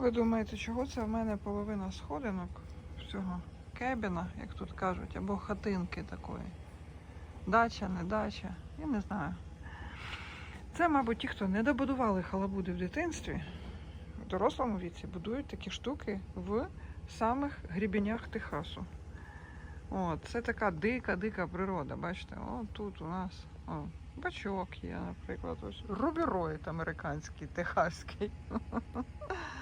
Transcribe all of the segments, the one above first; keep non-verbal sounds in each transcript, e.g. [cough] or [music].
Ви думаєте, чого це в мене половина сходинок цього кебіна, як тут кажуть, або хатинки такої. Дача, не дача, я не знаю. Це, мабуть, ті, хто не добудували халабуди в дитинстві, в дорослому віці будують такі штуки в самих грібенях Техасу. От, це така дика-дика природа. Бачите, о, тут у нас о, бачок є, наприклад, ось рубіроїд американський, техаський. [laughs]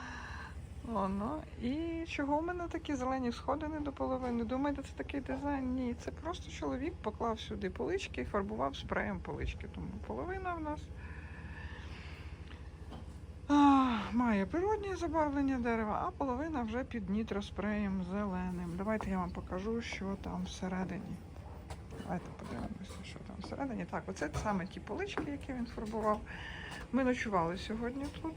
Воно. І чого в мене такі зелені сходини до половини? Думаєте, це такий дизайн? Ні, це просто чоловік поклав сюди полички і фарбував спреєм полички. Тому половина в нас а, має природні забарвлення дерева, а половина вже під нітроспреєм зеленим. Давайте я вам покажу, що там всередині. Давайте подивимося, що там всередині. Так, оце саме ті полички, які він фарбував. Ми ночували сьогодні тут.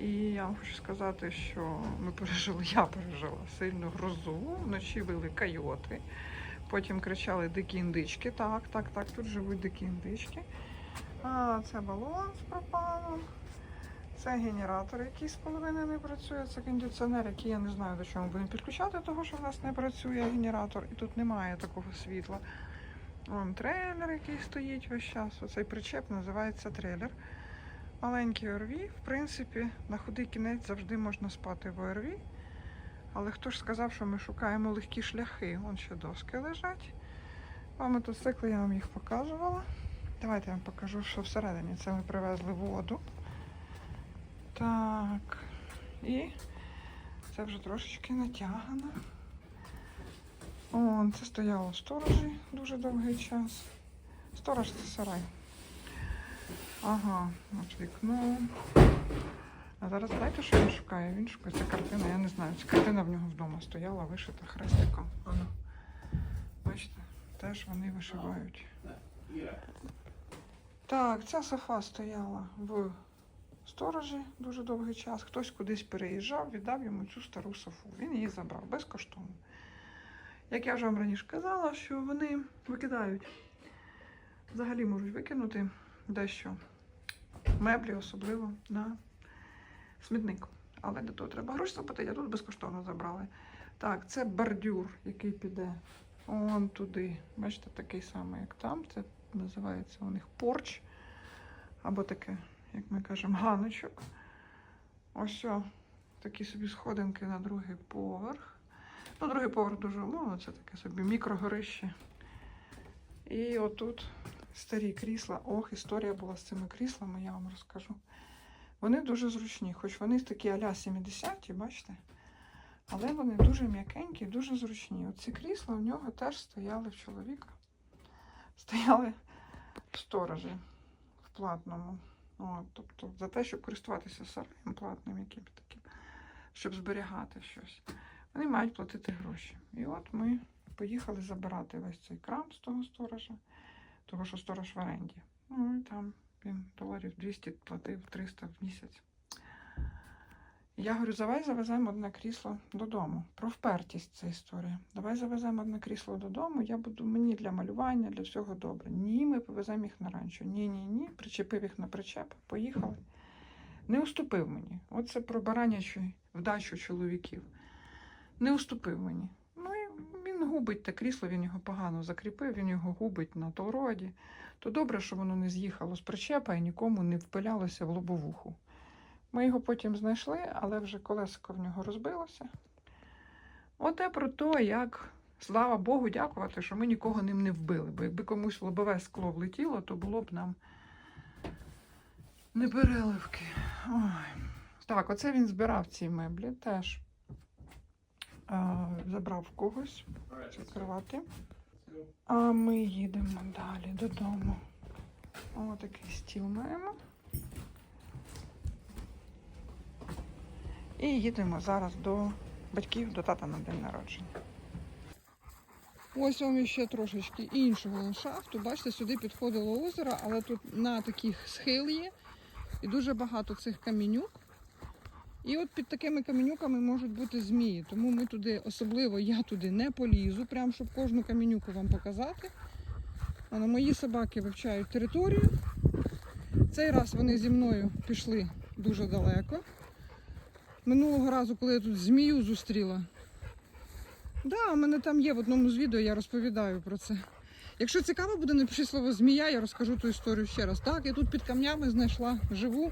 І я вам хочу сказати, що ми пережили, я пережила сильну грозу. Вночі били койоти, потім кричали дикі індички. Так, так, так, тут живуть дикі індички. А, це балон з пропаном. Це генератор, який з половини не працює. Це кондиціонер, який я не знаю до чого будемо підключати, того що в нас не працює генератор, і тут немає такого світла. Вон трейлер, який стоїть весь час. Оцей причеп називається трейлер. Маленький ОРВ, в принципі, на худий кінець завжди можна спати в ОРВ. Але хто ж сказав, що ми шукаємо легкі шляхи? Вон ще доски лежать. А мотоцикли я вам їх показувала. Давайте я вам покажу, що всередині. Це ми привезли воду. Так. І це вже трошечки натягано. О, це стояло сторожі дуже довгий час. Сторож це сарай. Ага, от вікно. А зараз знаєте, що він шукає? Він шукає. Це картина, я не знаю. Ця картина в нього вдома стояла, вишита хрестиком. Ано. Бачите, теж вони вишивають. Так, ця софа стояла в сторожі дуже довгий час. Хтось кудись переїжджав, віддав йому цю стару софу. Він її забрав безкоштовно. Як я вже вам раніше казала, що вони викидають. Взагалі можуть викинути дещо меблі, особливо на смітник. Але для того треба гроші заплатити, а тут безкоштовно забрали. Так, це бордюр, який піде он туди. Бачите, такий самий, як там. Це називається у них порч. Або таке, як ми кажемо, ганочок. Ось о, такі собі сходинки на другий поверх. Ну, другий поверх дуже умовно, це таке собі мікрогорище. І отут старі крісла. Ох, історія була з цими кріслами, я вам розкажу. Вони дуже зручні, хоч вони такі а-ля 70-ті, бачите? Але вони дуже м'якенькі, дуже зручні. Оці крісла в нього теж стояли в чоловіка. Стояли сторожі в платному. От, тобто за те, щоб користуватися сараєм платним, яким таким, щоб зберігати щось. Вони мають платити гроші. І от ми поїхали забирати весь цей крам з того сторожа того що сторож в оренді. Ну і там він доларів 200 платив 300 в місяць. Я говорю, давай завеземо одне крісло додому. Про впертість ця історія. Давай завеземо одне крісло додому, я буду мені для малювання, для всього добре. Ні, ми повеземо їх на ранчо. Ні, ні, ні. Причепив їх на причеп, поїхали. Не уступив мені. Оце про баранячу вдачу чоловіків. Не уступив мені. Він губить те крісло, він його погано закріпив, він його губить на тороді. То добре, що воно не з'їхало з причепа і нікому не впилялося в лобовуху. Ми його потім знайшли, але вже колесико в нього розбилося. Оте про те, як, слава Богу, дякувати, що ми нікого ним не вбили. Бо якби комусь лобове скло влетіло, то було б нам не переливки. Ой. Так, оце він збирав ці меблі теж. Забрав когось закривати. А ми їдемо далі додому. Ось такий стіл маємо. І їдемо зараз до батьків, до тата на день народження. Ось вам ще трошечки іншого ландшафту. Бачите, сюди підходило озеро, але тут на таких схил є. І дуже багато цих камінюк. І от під такими каменюками можуть бути змії. Тому ми туди, особливо я туди не полізу, прям щоб кожну каменюку вам показати. Але мої собаки вивчають територію. Цей раз вони зі мною пішли дуже далеко. минулого разу, коли я тут змію зустріла. Да, у мене там є в одному з відео, я розповідаю про це. Якщо цікаво буде, напиши слово змія, я розкажу ту історію ще раз. Так, я тут під камнями знайшла живу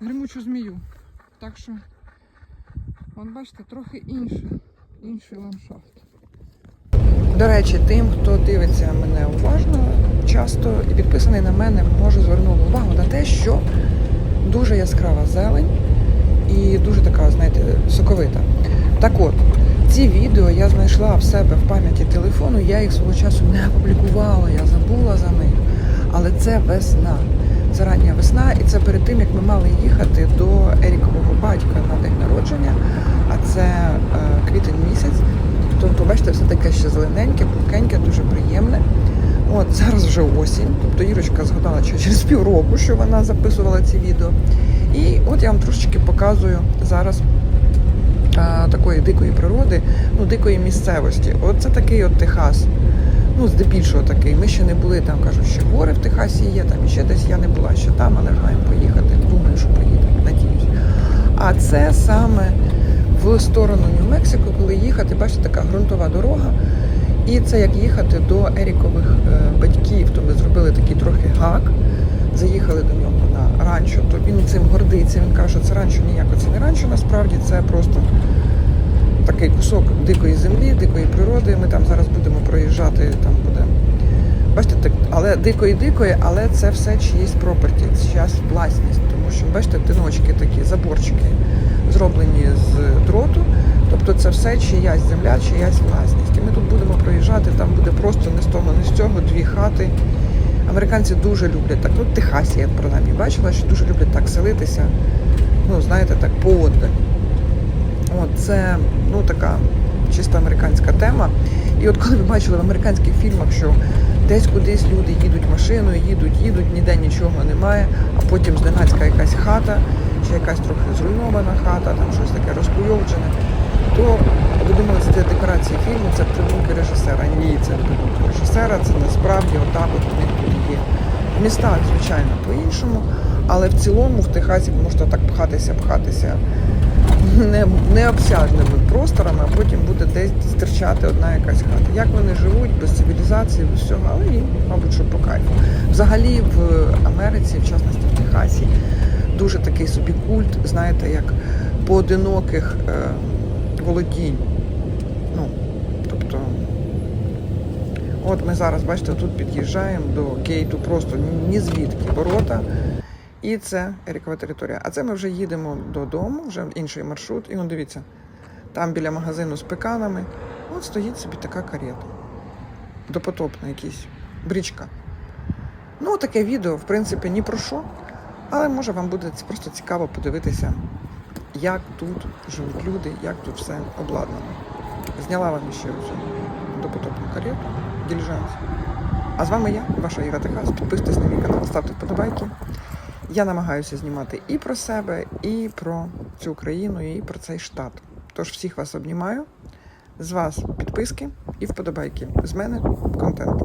гримучу змію. Так що, от бачите, трохи інший, інший ландшафт. До речі, тим, хто дивиться мене уважно, часто і підписаний на мене, може звернути увагу на те, що дуже яскрава зелень і дуже така, знаєте, соковита. Так от, ці відео я знайшла в себе в пам'яті телефону, я їх свого часу не опублікувала, я забула за них. Але це весна. Це рання весна, і це перед тим, як ми мали їхати до Ерікового батька на день народження, а це е, квітень місяць. Тобто, бачите, все таке ще зелененьке, пухкеньке, дуже приємне. От зараз вже осінь. Тобто Ірочка згадала що через півроку, що вона записувала ці відео. І от я вам трошечки показую зараз а, такої дикої природи, ну дикої місцевості. От це такий от Техас. Ну, здебільшого такий. Ми ще не були там, кажуть, що гори в Техасі є, там ще десь я не була ще там, але маємо поїхати. Думаю, що поїдемо, надіюсь. А це саме в сторону Нью-Мексико, коли їхати, бачите, така ґрунтова дорога. І це як їхати до Ерікових е, батьків. То ми зробили такий трохи гак, заїхали до нього на ранчо. То він цим гордиться. Він каже, що це ранчо ніяко це не ранчо, насправді це просто такий кусок дикої землі, дикої природи. Ми там зараз будемо проїжджати, там буде. Бачите, так, але дикої-дикої, але це все чиїсь проперті, чиясь власність. Тому що, бачите, тиночки такі, заборчики зроблені з дроту. Тобто це все чиясь земля, чиясь власність. І ми тут будемо проїжджати, там буде просто не з того, не з цього, дві хати. Американці дуже люблять так. Ну, Техасі я принаймні бачила, що дуже люблять так селитися. Ну, знаєте, так поодаль. Це ну така чисто американська тема. І от коли ви бачили в американських фільмах, що десь кудись люди їдуть машиною, їдуть, їдуть, ніде нічого немає, а потім зненацька якась хата, чи якась трохи зруйнована хата, там щось таке розкуйовджене, то ви думали, це декорації фільму, це придумки режисера. Ні, це придумки режисера, це насправді отак от у них тут є. В містах, звичайно, по-іншому, але в цілому в Техасі ви можете так пхатися, пхатися необсяжними просторами, а потім буде десь стирчати одна якась хата. Як вони живуть без цивілізації, без всього, але їм, мабуть, що по кайфу. Взагалі в Америці, в частності в Техасі, дуже такий собі культ, знаєте, як поодиноких е, володінь. Ну, тобто, от ми зараз, бачите, тут під'їжджаємо до гейту, просто ні звідки ворота. І це Ерікова територія. А це ми вже їдемо додому, вже інший маршрут. І он дивіться, там біля магазину з пеканами, от стоїть собі така карета. Допотопна якийсь брічка. Ну, таке відео, в принципі, ні про що. Але може вам буде просто цікаво подивитися, як тут живуть люди, як тут все обладнано. Зняла вам ще цю допотопну карету, діліжанс. А з вами я, ваша Іра Техас. Підписуйтесь на мій канал, ставте вподобайки. Я намагаюся знімати і про себе, і про цю країну, і про цей штат. Тож всіх вас обнімаю. З вас підписки і вподобайки. З мене контент.